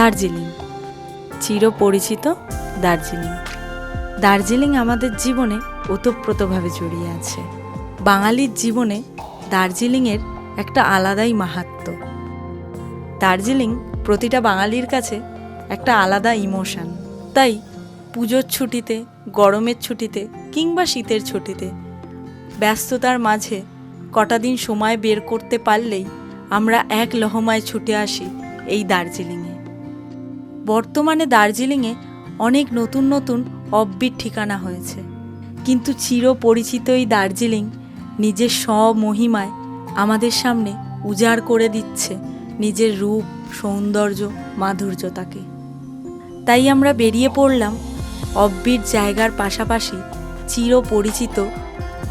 দার্জিলিং। চিরপরিচিত দার্জিলিং। দার্জিলিং আমাদের জীবনে ওতপ্রোতভাবে জড়িয়ে আছে। বাঙালির জীবনে দার্জিলিংয়ের একটা আলাদাই মাহাত্ম্য দার্জিলিং প্রতিটা বাঙালির কাছে একটা আলাদা ইমোশন। তাই পুজোর ছুটিতে, গরমের ছুটিতে কিংবা শীতের ছুটিতে ব্যস্ততার মাঝে কটা দিন সময় বের করতে পারলেই আমরা এক লহমায় ছুটে আসি এই দার্জিলিংয়ে। বর্তমানে দার্জিলিংয়ে অনেক নতুন নতুন অব্বির ঠিকানা হয়েছে। কিন্তু চিরপরিচিত এই দার্জিলিং নিজের স্বমহিমায় আমাদের সামনে উজাড় করে দিচ্ছে নিজের রূপ, সৌন্দর্য, মাধুর্যতাকে। তাই আমরা বেরিয়ে পড়লাম অব্বির জায়গার পাশাপাশি চিরপরিচিত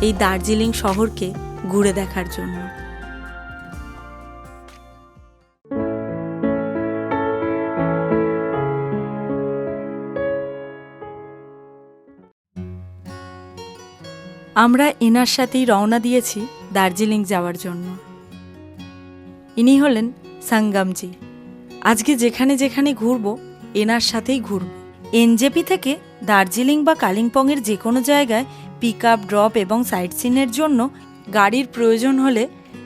এই দার্জিলিং শহরকে ঘুরে দেখার জন্য। আমরা এনার সাথেই রওনা দিয়েছি দার্জিলিং যাওয়ার জন্য। ইনি হলেন সাঙ্গামজি। আজকে যেখানে যেখানে ঘুরব, এনার সাথেই ঘুরব। এনজেপি থেকে দার্জিলিং বা কালিম্পংয়ের যে কোনো জায়গায় পিক আপ, ড্রপ এবং সাইট সিনের জন্য গাড়ির প্রয়োজন হলে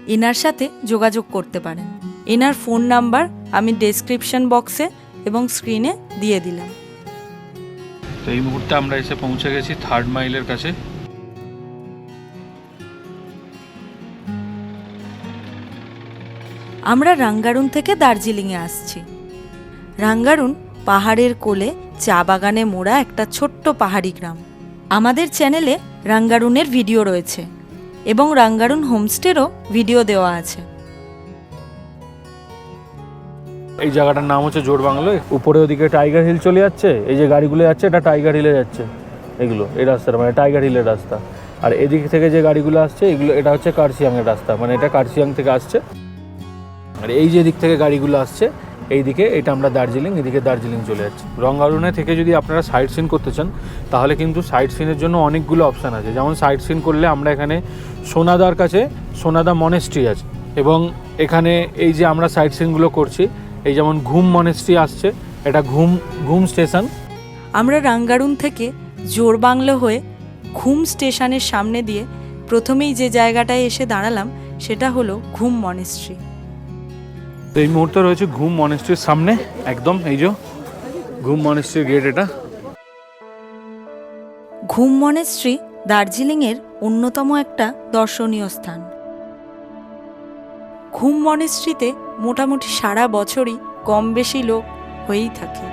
এনার সাথে যোগাযোগ করতে পারেন। এনার ফোন নাম্বার আমি ডেসক্রিপশন বক্সে এবং স্ক্রিনে দিয়ে দিলাম। তো এই মুহূর্তে আমরা এসে পৌঁছে গেছি থার্ড মাইলের কাছে। আমরা রাঙ্গারুন থেকে দার্জিলিংয়ে আসছি। রাঙ্গারুন পাহাড়ের কোলে চা বাগানে মোড়া একটা ছোট্ট পাহাড়ি গ্রাম। আমাদের চ্যানেলে রাঙ্গারুনের ভিডিও রয়েছে এবং রাঙ্গারুন হোমস্টেরও ভিডিও দেওয়া আছে। এই জায়গাটার নাম হচ্ছে জোর বাংলো। উপরে ওদিকে টাইগার হিল চলে যাচ্ছে, এই যে গাড়িগুলো যাচ্ছে, এটা টাইগার হিলে যাচ্ছে। এগুলো, এই রাস্তাটা মানে টাইগার হিলের রাস্তা। আর এদিক থেকে যে গাড়িগুলো আসছে, এগুলো, এটা হচ্ছে কার্শিয়াংয়ের রাস্তা মানে এটা কার্শিয়াং থেকে আসছে। আর এই যে দিক থেকে গাড়িগুলো আসছে, এই দিকে এটা আমরা দার্জিলিং, এদিকে দার্জিলিং চলে যাচ্ছি। রঙ্গারুনে থেকে যদি আপনারা সাইট সিন করতে চান, তাহলে কিন্তু সাইট সিনের জন্য অনেকগুলো অপশান আছে। যেমন সাইট সিন করলে আমরা এখানে সোনাদার কাছে সোনাদা মনেস্ট্রি আছে এবং এখানে এই যে আমরা সাইট সিনগুলো করছি, এই যেমন ঘুম মনেস্ট্রি আসছে, এটা ঘুম ঘুম স্টেশন আমরা রাঙ্গারুন থেকে জোর বাংলো হয়ে ঘুম স্টেশনের সামনে দিয়ে প্রথমেই যে জায়গাটায় এসে দাঁড়ালাম, সেটা হলো ঘুম মনেস্ট্রি তো এই মুহূর্তে রয়েছে ঘুম মনেস্ট্রির সামনে, একদম, এই যে, ঘুম মনেস্ট্রির গেট এটা। ঘুম মনেস্ট্রি দার্জিলিংয়ের অন্যতম একটা দর্শনীয় স্থান। ঘুম মনেস্ট্রিতে মোটামুটি সারা বছরই কম বেশি লোক হয়েই থাকে।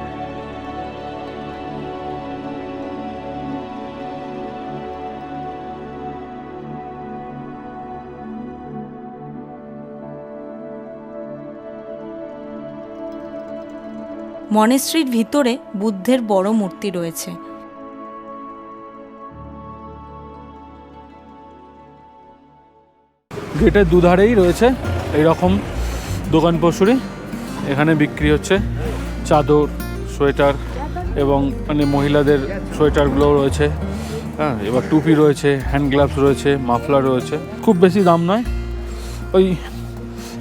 মনেস্ট্রির ভিতরে বুদ্ধের বড় মূর্তি রয়েছে। গেটের দুধারেই রয়েছে এই রকম দোকান পশুরি। এখানে বিক্রি হচ্ছে চাদর, সোয়েটার এবং মানে মহিলাদের সোয়েটারগুলোও রয়েছে। হ্যাঁ এবার টুপি রয়েছে, হ্যান্ড গ্লাভস রয়েছে, মাফলার রয়েছে। খুব বেশি দাম নয়। ওই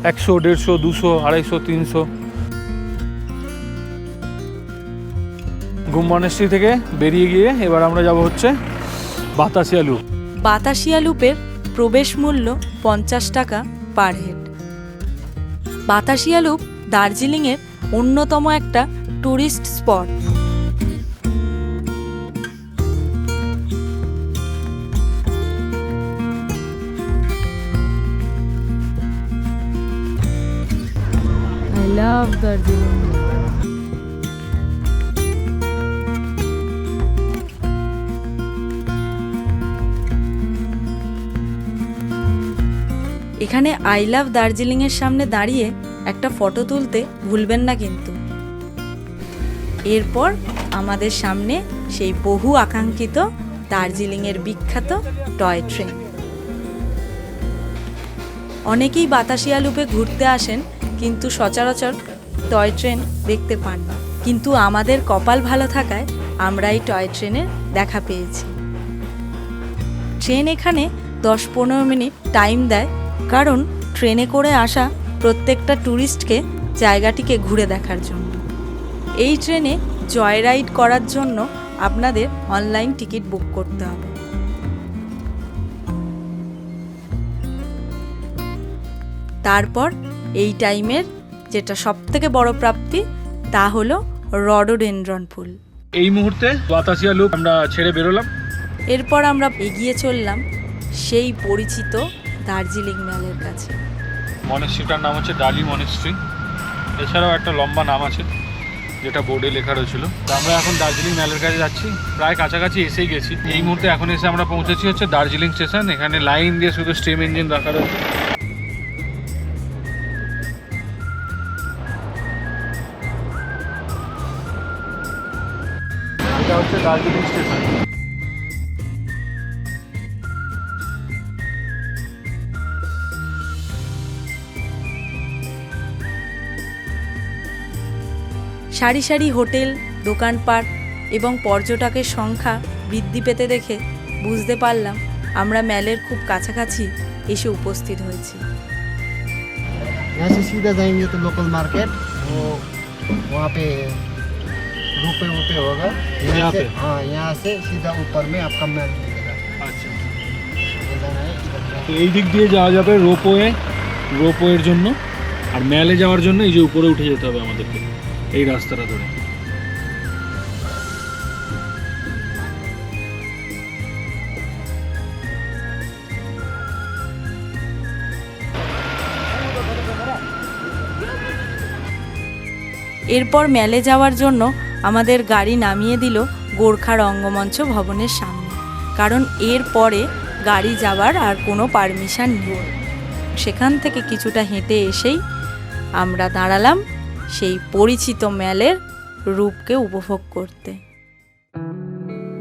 একশো, দেড়শো, দুশো, আড়াইশো, তিনশো ঘুমবানেশ্রী থেকে বেরিয়ে গিয়ে এবার আমরা যাব হচ্ছে বাতাসিয়া লুপ বাতাসিয়া লুপের প্রবেশ মূল্য পঞ্চাশ টাকা পার হেড। বাতাসিয়া লুপ দার্জিলিংয়ের অন্যতম একটা tourist spot. I love Darjeeling. এখানে আই লাভ দার্জিলিংয়ের সামনে দাঁড়িয়ে একটা ফটো তুলতে ভুলবেন না কিন্তু। এরপর আমাদের সামনে সেই বহু আকাঙ্ক্ষিত দার্জিলিংয়ের বিখ্যাত টয় ট্রেন। অনেকেই বাতাসিয়া লুপে ঘুরতে আসেন, কিন্তু সচরাচর টয় ট্রেন দেখতে পান না। কিন্তু আমাদের কপাল ভালো থাকায় আমরা এই টয় ট্রেনের দেখা পেয়েছি। ট্রেন এখানে দশ পনেরো মিনিট টাইম দেয় কারণ ট্রেনে করে আসা প্রত্যেকটা ট্যুরিস্টকে জায়গাটিকে ঘুরে দেখার জন্য। এই ট্রেনে জয় রাইড করার জন্য আপনাদের অনলাইন টিকিট বুক করতে হবে। তারপর এই টাইমের যেটা সবথেকে বড় প্রাপ্তি তা হলো রডোডেনড্রন ফুল এই মুহূর্তে বাতাসিয়া লুপ আমরা ছেড়ে বেরোলাম। এরপর আমরা এগিয়ে চললাম সেই পরিচিত দার্জিলিং ম্যালের কাছে। মনেস্ট্রিটার নাম হচ্ছে ডালি মনেস্ট্রি এছাড়াও একটা লম্বা নাম আছে, যেটা বোর্ডে লেখা রয়েছিল। তো আমরা এখন দার্জিলিং ম্যালের কাছে যাচ্ছি। প্রায় কাছাকাছি এসেই গেছি। এই মুহূর্তে এখন এসে আমরা পৌঁছেছি হচ্ছে দার্জিলিং স্টেশন। এখানে লাইন দিয়ে শুধু স্টিম ইঞ্জিন রাখা রয়েছে এটা হচ্ছে দার্জিলিং স্টেশন। সারি সারি হোটেল দোকানপাট এবং পর্যটকের সংখ্যা বৃদ্ধি পেতে দেখে বুঝতে পারলাম আমরা ম্যালের খুব কাছাকাছি এসে উপস্থিত হয়েছি यहाँ से सीधा जाएंगे तो लोकल मार्केट वो वहाँ पे रुपए वुपे होगा यहाँ से पे? हाँ यहाँ से सीधा ऊपर में आपका मैल मिलेगा আচ্ছা ये जाना है इधर जाना তো এই দিক দিয়ে যাওয়া যাবে রোপওয়ে রোপওয়ের জন্য আর ম্যালে যাওয়ার জন্য এই যে উপরে উঠে যেতে হবে আমাদেরকে এই রাস্তাটা ধরে। এরপর ম্যালে যাওয়ার জন্য আমাদের গাড়ি নামিয়ে দিল গোর্খা রঙ্গমঞ্চ ভবনের সামনে। কারণ এর পরে গাড়ি যাওয়ার আর কোনো পারমিশন নেই। সেখান থেকে কিছুটা হেঁটে এসেই আমরা দাঁড়ালাম সেই পরিচিত ম্যালের রূপকে উপভোগ করতে।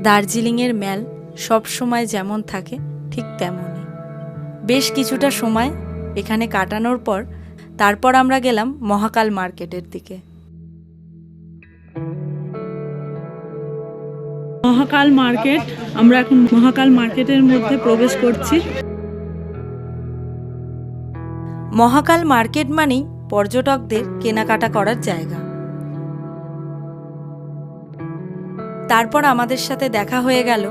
দার্জিলিংয়ের ম্যাল সব সময় যেমন থাকে ঠিক তেমনই। বেশ কিছুটা সময় এখানে কাটানোর পর তারপর আমরা গেলাম মহাকাল মার্কেটের দিকে। মহাকাল মার্কেট আমরা এখন মহাকাল মার্কেটের মধ্যে প্রবেশ করছি। মহাকাল মার্কেট মানেই পর্যটকদের কেনাকাটা করার জায়গা। তারপর আমাদের সাথে দেখা হয়ে গেল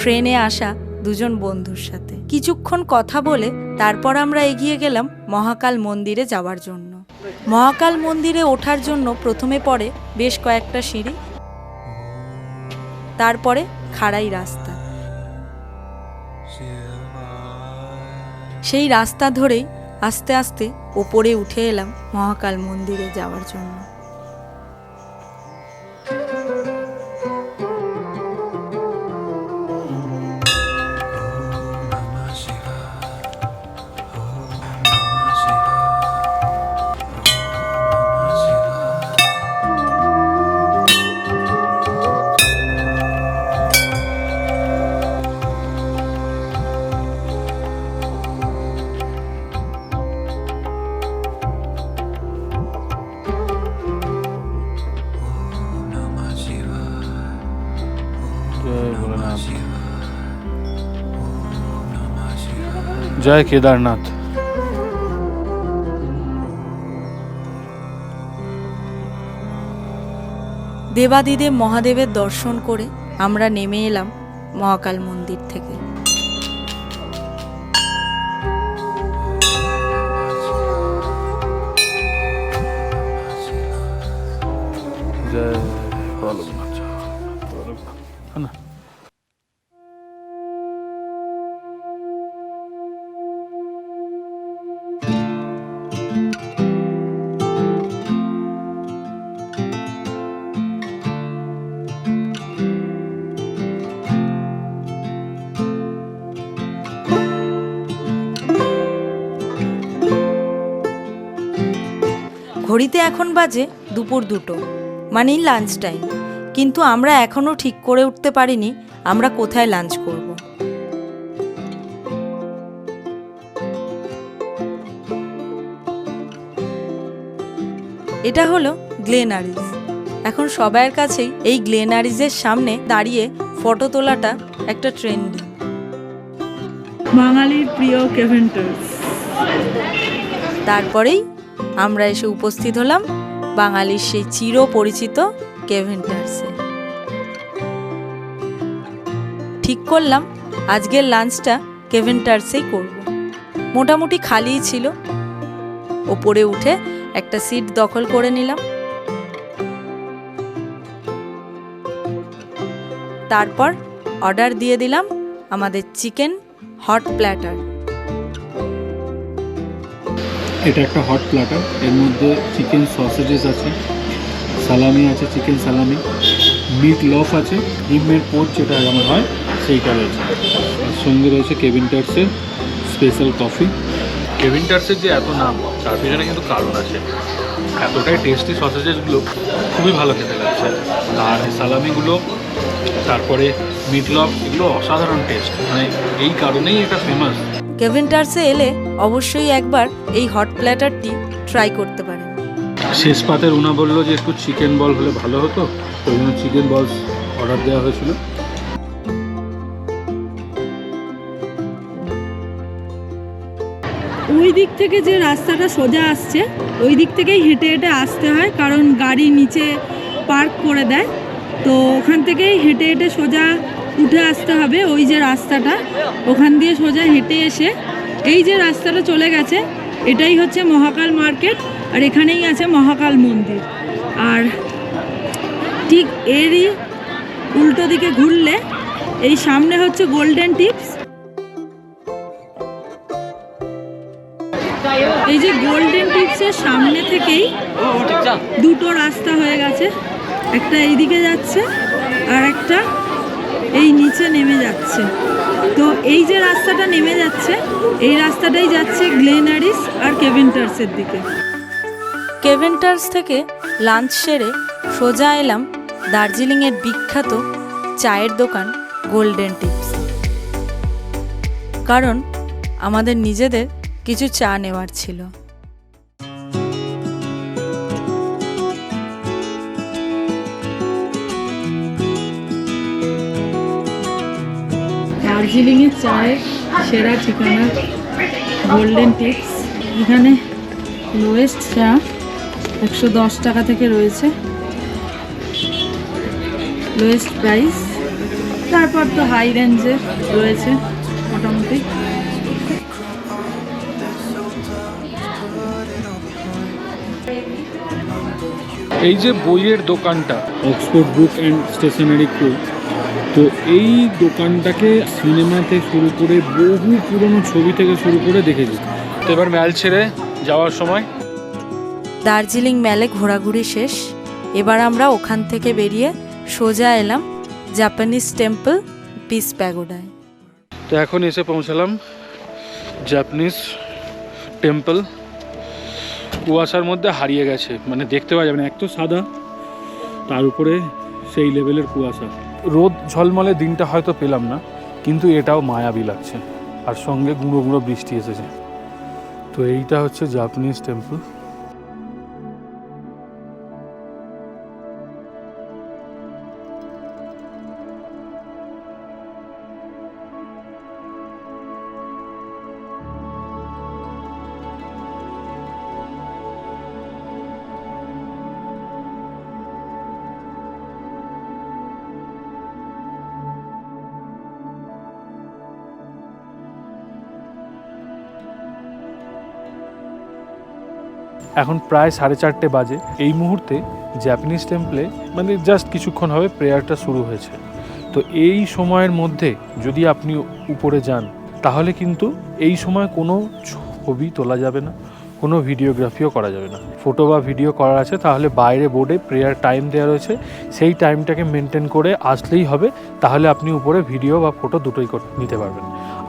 ট্রেনে আসা দুজন বন্ধুর সাথে। কিছুক্ষণ কথা বলে তারপর আমরা এগিয়ে গেলাম মহাকাল মন্দিরে যাওয়ার জন্য। মহাকাল মন্দিরে ওঠার জন্য প্রথমে পড়ে বেশ কয়েকটা সিঁড়ি, তারপরে খাড়াই রাস্তা। সেই রাস্তা ধরেই আস্তে আস্তে ওপরে উঠে এলাম মহাকাল মন্দিরে যাওয়ার জন্য। জয় কেদারনাথ দেবাদিদেব মহাদেবের দর্শন করে আমরা নেমে এলাম মহাকাল মন্দির থেকে জয় ঘড়িতে এখন বাজে দুপুর দুটো মানেই লাঞ্চ টাইম কিন্তু আমরা এখনও ঠিক করে উঠতে পারিনি আমরা কোথায় লাঞ্চ করব? এটা হলো গ্লেনারিজ এখন সবার কাছেই এই গ্লেনারিজের সামনে দাঁড়িয়ে ফটো তোলাটা একটা ট্রেন্ডি বাঙালির প্রিয় কেভেন্টার্স তারপরেই আমরা এসে উপস্থিত হলাম বাঙালির সেই চির পরিচিত কেভেন্টার্সে ঠিক করলাম, আজকের লাঞ্চটা কেভেন্টার্সেই করব। মোটামুটি খালিই ছিল। ওপরে উঠে একটা সিট দখল করে নিলাম। তারপর অর্ডার দিয়ে দিলাম আমাদের চিকেন হট প্ল্যাটার। এটা একটা হট প্লাটার এর মধ্যে চিকেন সসেজেস আছে সালামি আছে চিকেন সালামি মিট লফ আছে, ডিমের পোচ যেটা আমার হয়, সেইটা রয়েছে। আর সঙ্গে রয়েছে কেভিনটার্সের স্পেশাল কফি কেভিনটার্সের যে এত নাম, তার পিছনে কিন্তু কারণ আছে। এতটাই টেস্টি সসেজেসগুলো খুবই ভালো খেতে লাগছে। আর সালামিগুলো তারপরে মিট লফ এগুলো অসাধারণ টেস্ট মানে এই কারণেই এটা ফেমাস কেভেন্টার্সে এলে অবশ্যই একবার এই হট প্ল্যাটারটি ট্রাই করতে পারেন। শেষ পাতের উনা বলল যে একটু চিকেন বল হলে ভালো হতো ওই জন্য চিকেন বলস অর্ডার দেওয়া হয়েছিল। ওই দিক থেকে যে রাস্তাটা সোজা আসছে ওই দিক থেকেই হেঁটে হেঁটে আসতে হয় কারণ গাড়ি নিচে পার্ক করে দেয়। তো ওখান থেকেই হেঁটে হেঁটে সোজা উঠে আসতে হবে, ওই যে রাস্তাটা। ওখান দিয়ে সোজা হেঁটে এসে এই যে রাস্তাটা চলে গেছে, এটাই হচ্ছে মহাকাল মার্কেট, আর এখানেই আছে মহাকাল মন্দির। আর ঠিক এরই উল্টো দিকে ঘুরলে, এই সামনে হচ্ছে গোল্ডেন টিপস এই যে গোল্ডেন টিপসের সামনে থেকেই দুটো রাস্তা হয়ে গেছে, একটা এইদিকে যাচ্ছে আর একটা এই নিচে নেমে যাচ্ছে। তো এই যে রাস্তাটা নেমে যাচ্ছে, এই রাস্তাটাই যাচ্ছে গ্লেনারিস আর কেভেন্টার্সের দিকে। কেভেন্টার্স থেকে লাঞ্চ সেরে সোজা এলাম দার্জিলিংয়ের বিখ্যাত চায়ের দোকান গোল্ডেন টিপস। কারণ আমাদের নিজেদের কিছু চা নেওয়ার ছিল। দার্জিলিংয়ের চায়ের সেরা ঠিকানা গোল্ডেন টিপস এখানে লোয়েস্ট চা একশো দশ টাকা থেকে রয়েছে। লোয়েস্ট প্রাইস তারপর তো হাই রেঞ্জের রয়েছে মোটামুটি। এই যে বইয়ের দোকানটা। Oxford book and stationery co তো এই দোকানটাকে সিনেমা থেকে শুরু করে বহু পুরনো ছবি থেকে শুরু করে দেখেছি। তো এবার ম্যাল ছেড়ে যাওয়ার সময়। দার্জিলিং ম্যালে ঘোরাঘুরি শেষ। এবার আমরা ওখান থেকে বেরিয়ে সোজা এলাম জাপানিজ টেম্পল পিস প্যাগোডায় তো এখন এসে পৌঁছালাম জাপানিজ টেম্পল কুয়াশার মধ্যে হারিয়ে গেছে মানে দেখতে পাওয়া যাবে না এক তো সাদা তার উপরে সেই লেভেলের কুয়াশা। রোদ ঝলমলে দিনটা হয়তো পেলাম না, কিন্তু এটাও মায়াবি লাগছে। আর সঙ্গে গুঁড়ো গুঁড়ো বৃষ্টি এসেছে। তো এইটা হচ্ছে জাপানিজ টেম্পল এখন প্রায় সাড়ে চারটে বাজে। এই মুহূর্তে জাপানিজ টেম্পলে মানে জাস্ট কিছুক্ষণ হবে প্রেয়ারটা শুরু হয়েছে। তো এই সময়ের মধ্যে যদি আপনি উপরে যান, তাহলে কিন্তু এই সময় কোনো ছবি তোলা যাবে না, কোনো ভিডিওগ্রাফিও করা যাবে না। ফটো বা ভিডিও করার আছে, তাহলে বাইরে বোর্ডে প্রেয়ার টাইম দেওয়া রয়েছে। সেই টাইমটাকে মেনটেন করে আসলেই হবে, তাহলে আপনি উপরে ভিডিও বা ফটো দুটোই নিতে পারবেন।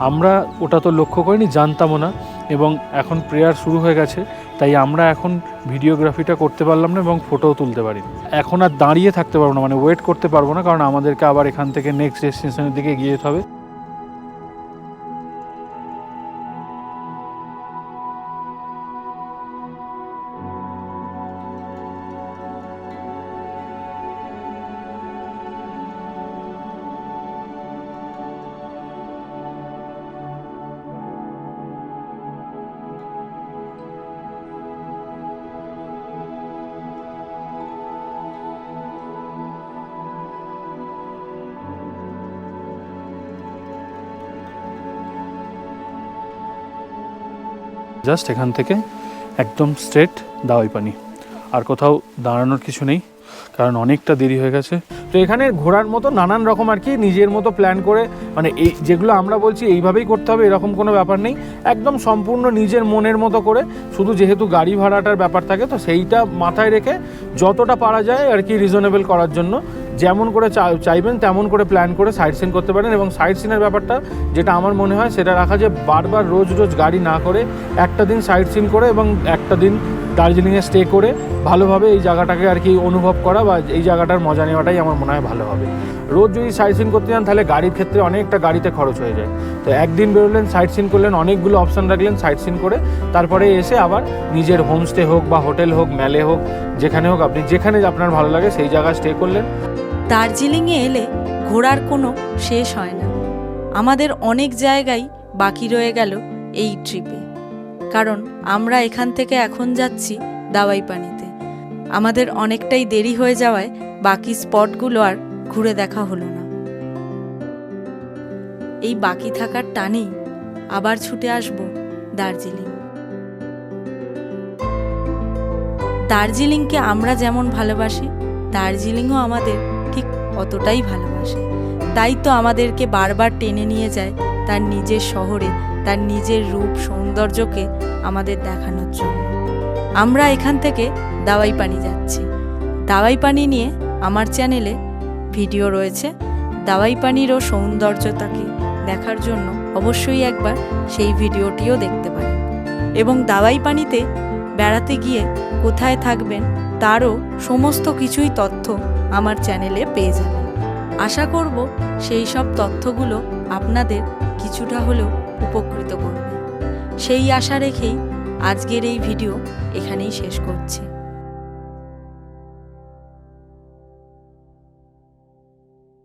আমরা ওটা তো লক্ষ্য করিনি, জানতামও না। এবং এখন প্রেয়ার শুরু হয়ে গেছে তাই আমরা এখন ভিডিওগ্রাফিটা করতে পারলাম না এবং ফটোও তুলতে পারি এখন আর দাঁড়িয়ে থাকতে পারব না মানে ওয়েট করতে পারব না, কারণ আমাদেরকে আবার এখান থেকে নেক্সট ডেস্টিনেশনের দিকে গিয়ে যেতে হবে। জাস্ট এখান থেকে একদম স্ট্রেট দাওয়াই পানি। আর কোথাও দাঁড়ানোর কিছু নেই, কারণ অনেকটা দেরি হয়ে গেছে। তো এখানে ঘোরার মতো নানান রকম আর কি নিজের মতো প্ল্যান করে মানে এই যেগুলো আমরা বলছি এইভাবেই করতে হবে, এরকম কোনো ব্যাপার নেই। একদম সম্পূর্ণ নিজের মনের মতো করে, শুধু যেহেতু গাড়ি ভাড়াটার ব্যাপার থাকে, তো সেইটা মাথায় রেখে যতটা পারা যায় আর কি রিজনেবল করার জন্য। যেমন করে চাইবেন, তেমন করে প্ল্যান করে সাইট সিন করতে পারেন এবং সাইট সিনের ব্যাপারটা যেটা আমার মনে হয় সেটা রাখা যে বারবার রোজ রোজ গাড়ি না করে একটা দিন সাইট সিন করে এবং একটা দিন দার্জিলিংয়ে স্টে করে ভালোভাবে এই জায়গাটাকে আর কি অনুভব করা বা এই জায়গাটার মজা নেওয়াটাই আমার মনে হয় ভালো হবে। রোজ যদি সাইট সিন করতে যান তাহলে গাড়ির ক্ষেত্রে অনেকটা গাড়িতে খরচ হয়ে যায়। তো একদিন বেরোলেন সাইট সিন করলেন, অনেকগুলো অপশান রাখলেন সাইট সিন করে, তারপরে এসে আবার নিজের হোমস্টে হোক বা হোটেল হোক ম্যালে হোক, যেখানে হোক আপনি যেখানে আপনার ভালো লাগে সেই জায়গায় স্টে করলেন। দার্জিলিংয়ে এলে ঘোরার কোনো শেষ হয় না। আমাদের অনেক জায়গায় বাকি রয়ে গেল এই ট্রিপে। কারণ আমরা এখান থেকে এখন যাচ্ছি দাওয়াই পানিতে আমাদের অনেকটাই দেরি হয়ে যাওয়ায় বাকি স্পটগুলো আর ঘুরে দেখা হলো না। এই বাকি থাকার টানেই আবার ছুটে আসব দার্জিলিং। দার্জিলিংকে আমরা যেমন ভালোবাসি, দার্জিলিংও আমাদের অতটাই ভালোবাসে। তাই তো আমাদেরকে বারবার টেনে নিয়ে যায় তার নিজের শহরে, তার নিজের রূপ, সৌন্দর্যকে আমাদের দেখানোর জন্য। আমরা এখান থেকে দাওয়াই পানি যাচ্ছি। দাওয়াই পানি নিয়ে আমার চ্যানেলে ভিডিও রয়েছে। দাওয়াই পানিরও সৌন্দর্যতাকে দেখার জন্য অবশ্যই একবার সেই ভিডিওটিও দেখতে পারেন। এবং দাওয়াই পানিতে বেড়াতে গিয়ে কোথায় থাকবেন, তারও সমস্ত কিছুই তথ্য আমার চ্যানেলে পেয়ে যাবেন। আশা করব সেই সব তথ্যগুলো আপনাদের কিছুটা হলেও উপকৃত করবে। সেই আশা রেখেই আজকের এই ভিডিও এখানেই শেষ করছি।